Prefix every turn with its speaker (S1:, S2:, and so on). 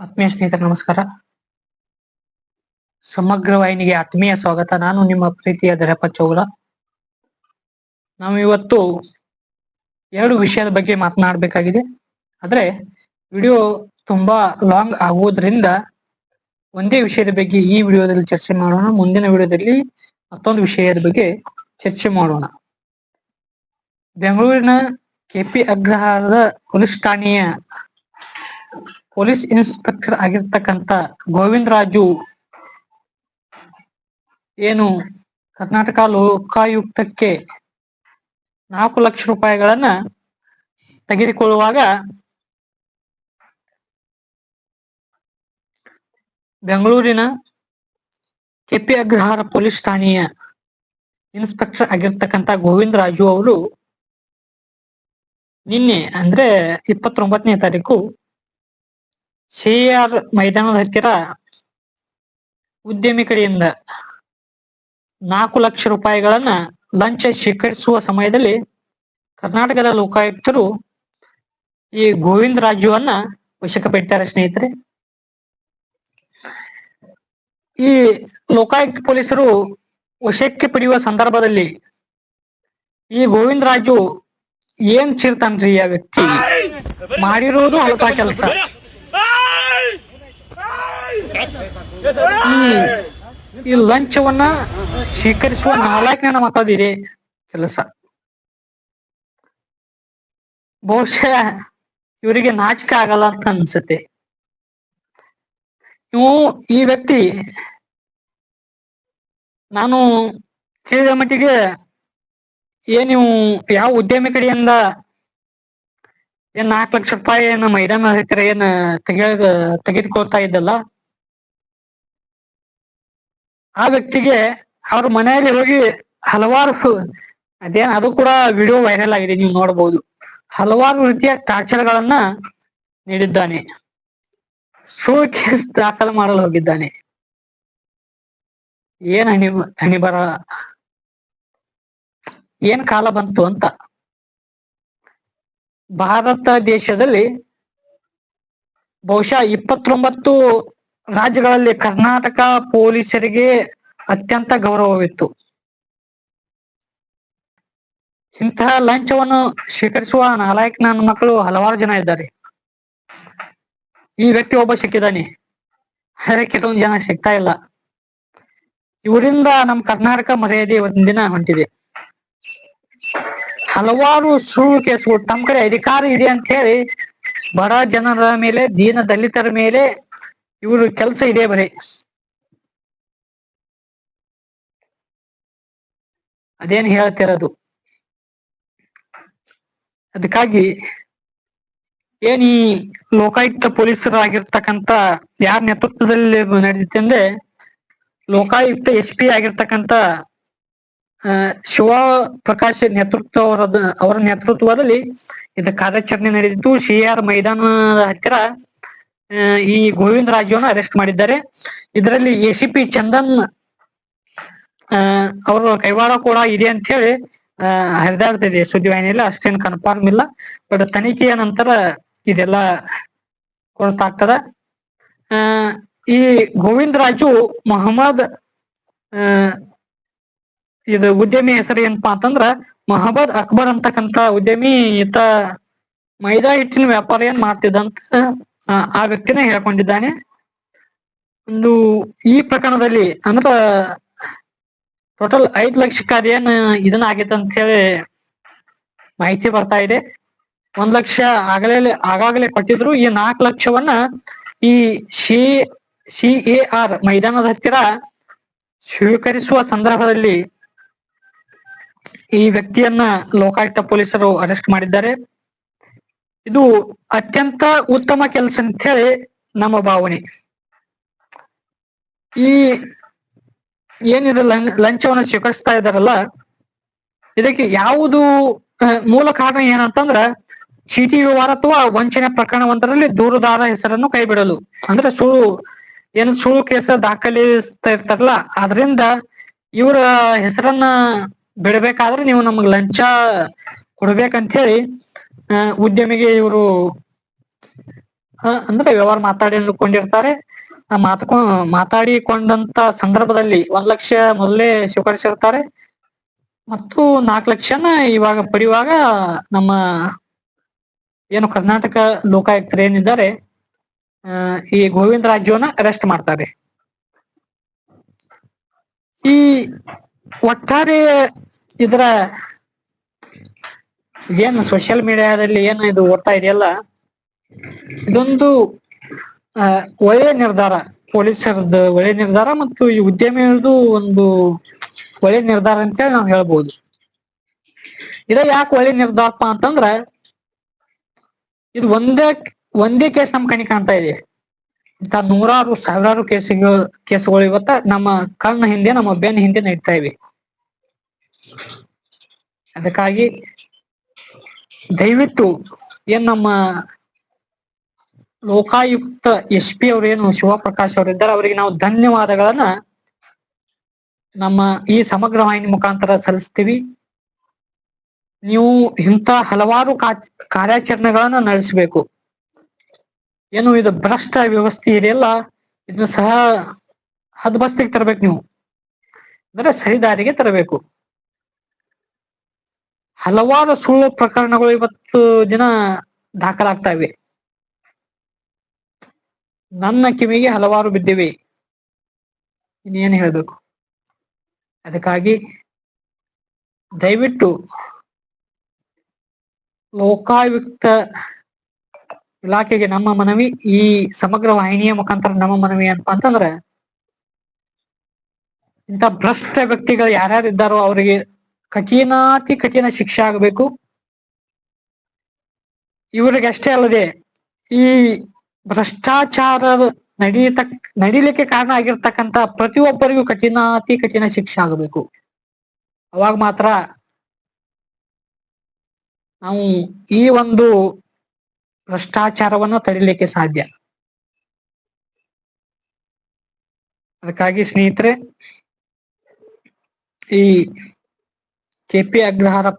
S1: ಆತ್ಮೀಯ ಸ್ನೇಹಿತರ, ನಮಸ್ಕಾರ. ಸಮಗ್ರ ವಾಹಿನಿಗೆ ಆತ್ಮೀಯ ಸ್ವಾಗತ. ನಾನು ನಿಮ್ಮ ಪ್ರೀತಿಯ ದರಪ್ಪ ಚೌಲ. ನಾವು ಇವತ್ತು ಎರಡು ವಿಷಯದ ಬಗ್ಗೆ ಮಾತನಾಡಬೇಕಾಗಿದೆ. ಆದ್ರೆ, ವಿಡಿಯೋ ತುಂಬಾ ಲಾಂಗ್ ಆಗುವುದರಿಂದ ಒಂದೇ ವಿಷಯದ ಬಗ್ಗೆ ಈ ವಿಡಿಯೋದಲ್ಲಿ ಚರ್ಚೆ ಮಾಡೋಣ. ಮುಂದಿನ ವಿಡಿಯೋದಲ್ಲಿ ಮತ್ತೊಂದು ವಿಷಯದ ಬಗ್ಗೆ ಚರ್ಚೆ ಮಾಡೋಣ. ಬೆಂಗಳೂರಿನ ಕೆಪಿ ಅಗ್ರಹಾರದ ಪೊಲೀಸ್ ಠಾಣೆಯ ಪೊಲೀಸ್ ಇನ್ಸ್ಪೆಕ್ಟರ್ ಆಗಿರ್ತಕ್ಕಂತ ಗೋವಿಂದ ರಾಜು ಏನು ಕರ್ನಾಟಕ ಲೋಕಾಯುಕ್ತಕ್ಕೆ ನಾಲ್ಕು ಲಕ್ಷ ರೂಪಾಯಿಗಳನ್ನ ತೆಗೆದುಕೊಳ್ಳುವಾಗ ಬೆಂಗಳೂರಿನ ಕೆಪಿ ಅಗ್ರಹಾರ ಪೊಲೀಸ್ ಠಾಣೆಯ ಇನ್ಸ್ಪೆಕ್ಟರ್ ಆಗಿರ್ತಕ್ಕಂತ ಗೋವಿಂದ ರಾಜು ಅವರು ನಿನ್ನೆ ಅಂದ್ರೆ ಇಪ್ಪತ್ತೊಂಬತ್ತನೇ ತಾರೀಕು ಸಿಆರ್ ಮೈದಾನದ ಹತ್ತಿರ ಉದ್ಯಮಿ ಕಡೆಯಿಂದ ನಾಲ್ಕು ಲಕ್ಷ ರೂಪಾಯಿಗಳನ್ನ ಲಂಚ ಸ್ವೀಕರಿಸುವ ಸಮಯದಲ್ಲಿ ಕರ್ನಾಟಕದ ಲೋಕಾಯುಕ್ತರು ಈ ಗೋವಿಂದ ರಾಜುವನ್ನ ವಶಕ್ಕೆ ಸ್ನೇಹಿತರೆ. ಈ ಲೋಕಾಯುಕ್ತ ಪೊಲೀಸರು ವಶಕ್ಕೆ ಪಡೆಯುವ ಸಂದರ್ಭದಲ್ಲಿ ಈ ಗೋವಿಂದ ರಾಜು ಏನ್ ಚಿರ್ತಾನ್ರಿ ಆ ವ್ಯಕ್ತಿ? ಮಾಡಿರೋದು ಅಲ್ಪಾ ಕೆಲಸ. ಈ ಲಂಚವನ್ನ ಸ್ವೀಕರಿಸುವ ನಾಲ್ಕನೇ ಮಾತಾದಿರಿ ಕೆಲಸ. ಬಹುಶಃ ಇವರಿಗೆ ನಾಚಿಕೆ ಆಗಲ್ಲ ಅಂತ ಅನ್ಸುತ್ತೆ. ಇವು ಈ ವ್ಯಕ್ತಿ ನಾನು ತಿಳಿದ ಮಟ್ಟಿಗೆ ಏನ್ ಯಾವ ಉದ್ಯಮಿ ಕಡೆಯಿಂದ ಏನ್ ನಾಲ್ಕು ಲಕ್ಷ ರೂಪಾಯಿ ಏನ ಮೈದಾನ ಹತ್ತಿರ ಏನ್ ತೆಗೆ ತೆಗೆದುಕೊಳ್ತಾ ಇದ್ದಲ್ಲ ಆ ವ್ಯಕ್ತಿಗೆ ಅವ್ರ ಮನೆಯಲ್ಲಿ ಹೋಗಿ ಹಲವಾರು ಅದೇನ್ ಅದು ಕೂಡ ವಿಡಿಯೋ ವೈರಲ್ ಆಗಿದೆ, ನೀವು ನೋಡಬಹುದು ಹಲವಾರು ರೀತಿಯ ಟಾರ್ಚರ್ ಗಳನ್ನ ನೀಡಿದ್ದಾನೆ. ಸೂಟ್ಕೇಸ್ ಕೇಸ್ ದಾಖಲು ಮಾಡಲು ಹೋಗಿದ್ದಾನೆ. ಏನ್ ಹಣಿ ಹಣಿಬರ ಏನ್ ಕಾಲ ಬಂತು ಅಂತ. ಭಾರತ ದೇಶದಲ್ಲಿ ಬಹುಶಃ ಇಪ್ಪತ್ತೊಂಬತ್ತು ರಾಜ್ಯಗಳಲ್ಲಿ ಕರ್ನಾಟಕ ಪೊಲೀಸರಿಗೆ ಅತ್ಯಂತ ಗೌರವವಿತ್ತು. ಇಂತಹ ಲಂಚವನ್ನು ಸ್ವೀಕರಿಸುವ ನಾಲಾಯಕ್ ನನ್ನ ಮಕ್ಕಳು ಹಲವಾರು ಜನ ಇದ್ದಾರೆ. ಈ ವ್ಯಕ್ತಿ ಒಬ್ಬ ಸಿಕ್ಕಿದ್ದಾನೆ. ಆದರೆ ಕೆಲವೊಂದು ಜನ ಸಿಗ್ತಾ ಇಲ್ಲ. ಇವರಿಂದ ನಮ್ಮ ಕರ್ನಾಟಕ ಮರ್ಯಾದೆ ಒಂದಿನ ಹೊಂಟಿದೆ ಹಲವಾರು ಸುಳ್ಳು ಕೇಸ್ಗಳು ತಮ್ಮ ಕಡೆ ಅಧಿಕಾರ ಇದೆ ಅಂತ ಹೇಳಿ ಬಡ ಜನರ ಮೇಲೆ, ದೀನ ದಲಿತರ ಮೇಲೆ ಇವರು ಕೆಲಸ ಇದೆ ಬರೀ. ಅದೇನ್ ಹೇಳ್ತಿರೋದು? ಅದಕ್ಕಾಗಿ ಏನ್ ಈ ಲೋಕಾಯುಕ್ತ ಪೊಲೀಸರಾಗಿರ್ತಕ್ಕಂತ ಯಾರ ನೇತೃತ್ವದಲ್ಲಿ ನಡೆದಿತ್ತೆ ಅಂದ್ರೆ ಲೋಕಾಯುಕ್ತ ಎಸ್ ಪಿ ಆಗಿರ್ತಕ್ಕಂತ ಶಿವ ಪ್ರಕಾಶ್ ನೇತೃತ್ವ ಅವರ ನೇತೃತ್ವದಲ್ಲಿ ಇದು ಕಾರ್ಯಾಚರಣೆ ನಡೆದಿತ್ತು ಸಿ ಮೈದಾನದ ಹತ್ತಿರ ಈ ಗೋವಿಂದ ರಾಜುವನ್ನು ಅರೆಸ್ಟ್ ಮಾಡಿದ್ದಾರೆ. ಇದರಲ್ಲಿ ಎಸಿಪಿ ಚಂದನ್ ಅವರ ಕೈವಾಡ ಕೂಡ ಇದೆ ಅಂತ ಹೇಳಿ ಹರಿದಾಡ್ತಿದೆ ಸುದ್ದಿವಾಹಿನಿಯಲ್ಲಿ ಅಷ್ಟೇನು ಕನ್ಫರ್ಮ್ ಇಲ್ಲ. ಬಟ್ ತನಿಖೆಯ ನಂತರ ಇದೆಲ್ಲ ಆ, ಈ ಗೋವಿಂದ ರಾಜು ಮೊಹಮ್ಮದ್ ಇದು ಉದ್ಯಮಿ ಹೆಸರು ಏನಪ್ಪಾ ಅಂತಂದ್ರ ಮೊಹಮ್ಮದ್ ಅಕ್ಬರ್ ಅಂತಕ್ಕಂತ ಉದ್ಯಮಿ ಈತ ಮೈದಾ ಹಿಟ್ಟಿನ ವ್ಯಾಪಾರ ಏನ್ ಮಾಡ್ತಿದ್ದಂತ ಆ, ವ್ಯಕ್ತಿನೇ ಹೇಳ್ಕೊಂಡಿದ್ದಾನೆ. ಒಂದು ಈ ಪ್ರಕರಣದಲ್ಲಿ ಅಂದ್ರೆ ಟೋಟಲ್ ಐದು ಲಕ್ಷಕ್ಕೆ ಅದೇನ್ ಇದನ್ನ ಆಗೈತೆ ಅಂತ ಹೇಳಿ ಮಾಹಿತಿ ಬರ್ತಾ ಇದೆ. ಒಂದ್ ಲಕ್ಷ ಆಗಲೇ ಆಗಾಗಲೇ ಕೊಟ್ಟಿದ್ರು. ಈ ನಾಲ್ಕು ಲಕ್ಷವನ್ನ ಈ ಸಿ ಸಿ ಎ ಆರ್ ಮೈದಾನದ ಹತ್ತಿರ ಸ್ವೀಕರಿಸುವ ಸಂದರ್ಭದಲ್ಲಿ ಈ ವ್ಯಕ್ತಿಯನ್ನ ಲೋಕಾಯುಕ್ತ ಪೊಲೀಸರು ಅರೆಸ್ಟ್ ಮಾಡಿದ್ದಾರೆ. ಇದು ಅತ್ಯಂತ ಉತ್ತಮ ಕೆಲಸ ಅಂತ ಹೇಳಿ ನಮ್ಮ ಭಾವನೆ. ಈ ಏನಿದೆ ಲಂಚವನ್ನು ಸ್ವೀಕರಿಸ್ತಾ ಇದಾರಲ್ಲ ಇದಕ್ಕೆ ಯಾವುದು ಮೂಲ ಕಾರಣ ಏನಂತಂದ್ರ ಚೀಟಿ ವ್ಯವಹಾರ ಅಥವಾ ವಂಚನೆ ಪ್ರಕರಣವೊಂದರಲ್ಲಿ ದೂರದಾರ ಹೆಸರನ್ನು ಕೈಬಿಡಲು ಅಂದ್ರೆ ಸುಳ್ಳು ಏನು ಸುಳ್ಳು ಕೇಸ ದಾಖಲಿಸ್ತಾ ಇರ್ತಾರಲ್ಲ ಅದರಿಂದ ಇವರ ಹೆಸರನ್ನ ಬಿಡಬೇಕಾದ್ರೆ ನೀವು ನಮಗ್ ಲಂಚ ಕೊಡ್ಬೇಕಂತ ಹೇಳಿ ಉದ್ಯಮಿಗೆ ಇವರು ಅಂದ್ರೆ ವ್ಯವಹಾರ ಮಾತಾಡಿಕೊಂಡಿರ್ತಾರೆ. ಮಾತುಕೊ, ಮಾತಾಡಿಕೊಂಡಂತ ಸಂದರ್ಭದಲ್ಲಿ ಒಂದ್ ಲಕ್ಷ ಮೊದಲೇ ಸ್ವೀಕರಿಸಿರ್ತಾರೆ. ಮತ್ತು ನಾಲ್ಕು ಲಕ್ಷನ ಇವಾಗ ಪಡೆಯುವಾಗ ನಮ್ಮ ಏನು ಕರ್ನಾಟಕ ಲೋಕಾಯುಕ್ತರು ಏನಿದ್ದಾರೆ ಈ ಗೋವಿಂದ ರಾಜ್ಯವನ್ನ ಅರೆಸ್ಟ್ ಮಾಡ್ತಾರೆ. ಈ ಒಟ್ಟಾರೆ ಇದರ ಏನು ಸೋಷಿಯಲ್ ಮೀಡಿಯಾದಲ್ಲಿ ಏನ್ ಇದು ಓದ್ತಾ ಇದೆಯಲ್ಲ? ಇದೊಂದು ಒಳ್ಳೆ ನಿರ್ಧಾರ. ಪೊಲೀಸರದ್ದು ಒಳ್ಳೆ ನಿರ್ಧಾರ ಮತ್ತು ಈ ಉದ್ಯಮಿಯದು ಒಂದು ಒಳ್ಳೆ ನಿರ್ಧಾರ ಅಂತೇಳಿ ನಾವು ಹೇಳ್ಬೋದು. ಇದ ಯಾಕೆ ಒಳ್ಳೆ ನಿರ್ಧಾರಪ್ಪ ಅಂತಂದ್ರ, ಇದು ಒಂದೇ ಒಂದೇ ಕೇಸ್ ನಮ್ ಕಣಿ ಕಾಣ್ತಾ ಇದೆ. ಇಂಥ ನೂರಾರು, ಸಾವಿರಾರು ಕೇಸ್ಗಳು ಕೇಸ್ಗಳು ಇವತ್ತ ನಮ್ಮ ಕಣ್ಣ ಹಿಂದೆ, ನಮ್ಮ ಬೆನ್ನ ಹಿಂದೆ ನಡೀತಾ ಇವೆ. ಅದಕ್ಕಾಗಿ ದಯವಿಟ್ಟು ಏನ್ ನಮ್ಮ ಲೋಕಾಯುಕ್ತ ಎಸ್ ಪಿ ಅವ್ರೇನು ಶಿವಪ್ರಕಾಶ್ ಅವರು ಇದ್ದಾರೆ, ಅವರಿಗೆ ನಾವು ಧನ್ಯವಾದಗಳನ್ನ ನಮ್ಮ ಈ ಸಮಗ್ರ ವಾಹಿನಿ ಮುಖಾಂತರ ಸಲ್ಲಿಸ್ತೀವಿ. ನೀವು ಇಂಥ ಹಲವಾರು ಕಾರ್ಯಾಚರಣೆಗಳನ್ನ ನಡೆಸಬೇಕು. ಏನು ಇದು ಭ್ರಷ್ಟ ವ್ಯವಸ್ಥೆ ಇದೆಯಲ್ಲ, ಇದನ್ನ ಸಹ ಹದ್ಬಸ್ತಿಗೆ ತರಬೇಕು ನೀವು. ಅಂದ್ರೆ ಸರಿದಾರಿಗೆ ತರಬೇಕು. ಹಲವಾರು ಸುಳ್ಳು ಪ್ರಕರಣಗಳು ಇವತ್ತು ದಿನ ದಾಖಲಾಗ್ತಾ ಇವೆ. ನನ್ನ ಕಿವಿಗೆ ಹಲವಾರು ಬಿದ್ದಿವೆ. ಇನ್ನೇನು ಹೇಳಬೇಕು? ಅದಕ್ಕಾಗಿ ದಯವಿಟ್ಟು ಲೋಕಾಯುಕ್ತ ಇಲಾಖೆಗೆ ನಮ್ಮ ಮನವಿ, ಈ ಸಮಗ್ರ ವಾಹಿನಿಯ ಮುಖಾಂತರ ನಮ್ಮ ಮನವಿ ಏನಪ್ಪಾ ಅಂತಂದ್ರೆ ಇಂಥ ಭ್ರಷ್ಟ ವ್ಯಕ್ತಿಗಳು ಯಾರ್ಯಾರು ಇದ್ದಾರೋ ಅವರಿಗೆ ಕಠಿಣಾತಿ ಕಠಿಣ ಶಿಕ್ಷೆ ಆಗಬೇಕು. ಇವರಿಗೆ ಅಷ್ಟೇ ಅಲ್ಲದೆ ಈ ಭ್ರಷ್ಟಾಚಾರ ನಡೀತ, ನಡೀಲಿಕ್ಕೆ ಕಾರಣ ಆಗಿರ್ತಕ್ಕಂತ ಪ್ರತಿಯೊಬ್ಬರಿಗೂ ಕಠಿಣಾತಿ ಕಠಿಣ ಶಿಕ್ಷೆ ಆಗಬೇಕು. ಅವಾಗ ಮಾತ್ರ ನಾವು ಈ ಒಂದು ಭ್ರಷ್ಟಾಚಾರವನ್ನ ತಡಿಲಿಕ್ಕೆ ಸಾಧ್ಯ. ಅದಕ್ಕಾಗಿ ಸ್ನೇಹಿತರೆ, ಈ ಕೆ ಪಿ ಅಗ್ರಹಾರ